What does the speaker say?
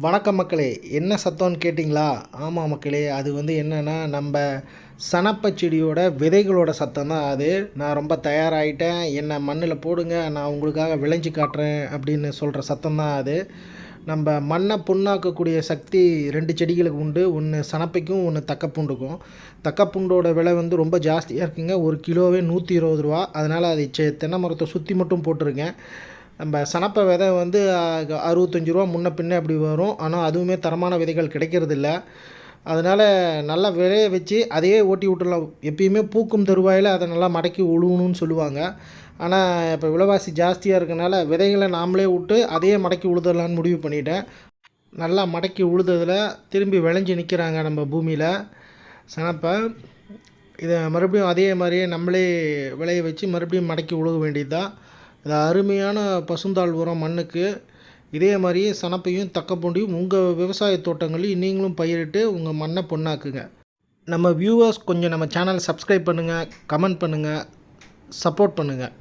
வணக்கம் மக்களே என்ன சத்தம்னு கேட்டிங்களா? ஆமாம் மக்களே அது வந்து என்னென்னா நம்ம சனப்பை செடியோட விதைகளோட சத்தம் தான் அது. நான் ரொம்ப தயாராகிட்டேன் என்னை மண்ணில் போடுங்க நான் உங்களுக்காக விளைஞ்சி காட்டுறேன் அப்படின்னு சொல்கிற சத்தம் தான் அது. நம்ம மண்ணை புண்ணாக்கக்கூடிய சக்தி ரெண்டு செடிகளுக்கு உண்டு. ஒன்று சனப்பைக்கும் ஒன்று தக்கப்பூண்டுக்கும். தக்கப்பூண்டோட விலை வந்து ரொம்ப ஜாஸ்தியாக இருக்குங்க. ஒரு கிலோவே நூற்றி இருபது ரூபா. அதனால் அதை செ தென்னை மரத்தை சுற்றி மட்டும் போட்டிருக்கேன். நம்ம சனப்பை விதை வந்து அறுபத்தஞ்சி அறுபத்தஞ்சு ரூபா முன்ன பின்ன அப்படி வரும். ஆனால் அதுவுமே தரமான விதைகள் கிடைக்கிறதில்ல. அதனால் நல்லா விளைய வச்சு அதையே ஓட்டி விட்டுறலாம். எப்பயுமே பூக்கும் தருவாயில் அதை நல்லா மடக்கி உழுவணும்னு சொல்லுவாங்க. ஆனால் இப்போ விலைவாசி ஜாஸ்தியாக இருக்கனால விதைகளை நாமளே விட்டு அதையே மடக்கி உழுதலான்னு முடிவு பண்ணிட்டேன். நல்லா மடக்கி உழுததில் திரும்பி விளைஞ்சி நிற்கிறாங்க நம்ம பூமியில் சனப்பை. இதை மறுபடியும் அதே மாதிரியே நம்மளே விளைய வச்சு மறுபடியும் மடக்கி உழுக வேண்டியது தான் இது அருமையான பசுந்தாள் உரம் மண்ணுக்கு இதே மாதிரியே சனப்பையும் தக்கப்பூண்டியும் உங்கள் விவசாய தோட்டங்களையும் நீங்களும் பயிரிட்டு உங்கள் மண்ணை பொண்ணாக்குங்க. நம்ம வியூவர்ஸ் கொஞ்சம் நம்ம சேனல் சப்ஸ்கிரைப் பண்ணுங்கள் கமெண்ட் பண்ணுங்கள் சப்போர்ட் பண்ணுங்கள்